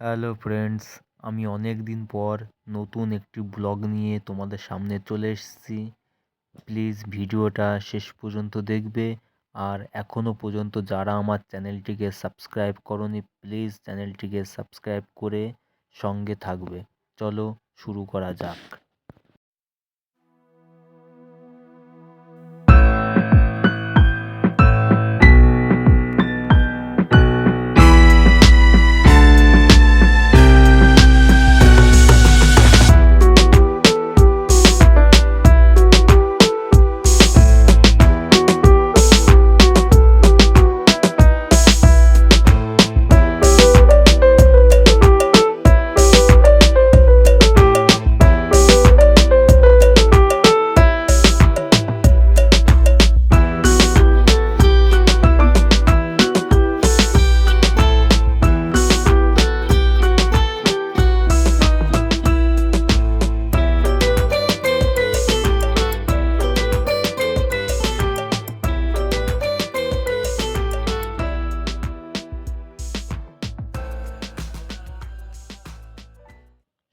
Hello friends আমি অনেক দিন পর নতুন একটি ব্লগ নিয়ে তোমাদের সামনে চলে এসেছি। প্লিজ ভিডিওটা শেষ পর্যন্ত দেখবে। আর এখনও পর্যন্ত যারা আমার চ্যানেলটিকে সাবস্ক্রাইব করনি প্লিজ চ্যানেলটিকে সাবস্ক্রাইব করে সঙ্গে থাকবে। চলো শুরু করা যাক।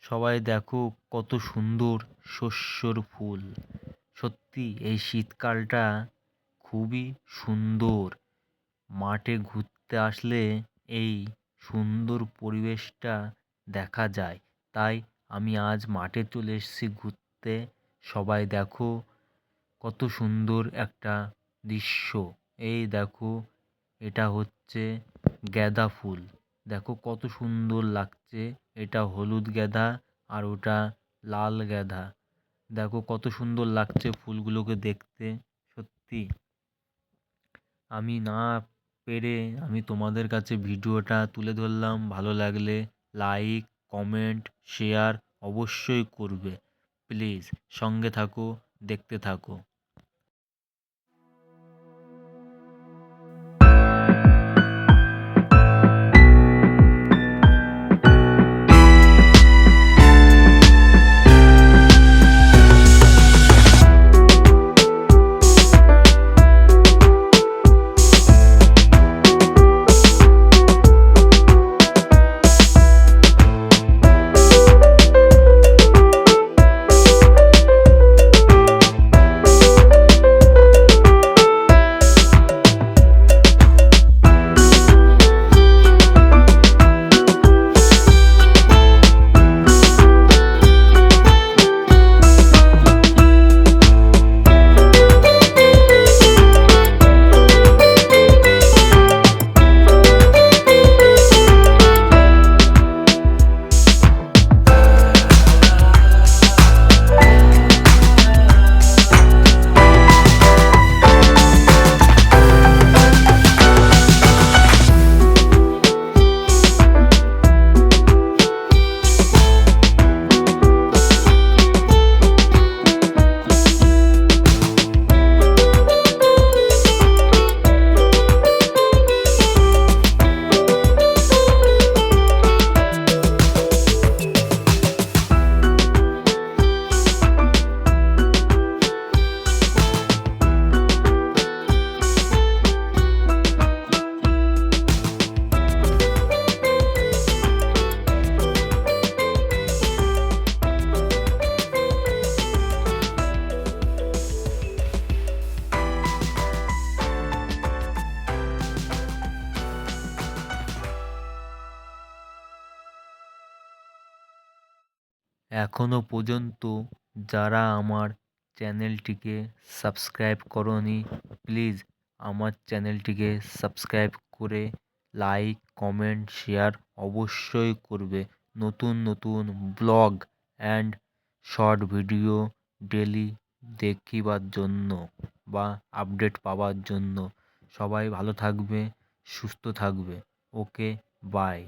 সবাই দেখো কত সুন্দর শস্যর ফুল। সত্যি, এই শীতকালটা খুবই সুন্দর। মাঠে ঘুরতে আসলে এই সুন্দর পরিবেশটা দেখা যায়। তাই আমি আজ মাঠে চলে এসেছি ঘুরতে। সবাই দেখো কত সুন্দর একটা দৃশ্য। এই দেখো, এটা হচ্ছে গ্যাদা ফুল। দেখো কত সুন্দর লাগছে। এটা হলুদ গ্যাদা আর ওটা লাল গ্যাদা দেখো কত সুন্দর লাগছে ফুলগুলোকে দেখতে, সত্যি। আমি না পেরে আমি তোমাদের কাছে ভিডিওটা তুলে ধরলাম। ভালো লাগলে লাইক, কমেন্ট, শেয়ার অবশ্যই করবে। প্লিজ সঙ্গে থাকো, দেখতে থাকো। এখনও পর্যন্ত যারা আমার চ্যানেলটিকে সাবস্ক্রাইব করোনি, প্লিজ আমার চ্যানেলটিকে সাবস্ক্রাইব করে লাইক, কমেন্ট, শেয়ার অবশ্যই করবে। নতুন নতুন blog and short video daily দেখিবার জন্য বা আপডেট পাওয়ার জন্য। সবাই ভালো থাকবে, সুস্থ থাকবে। Okay, bye.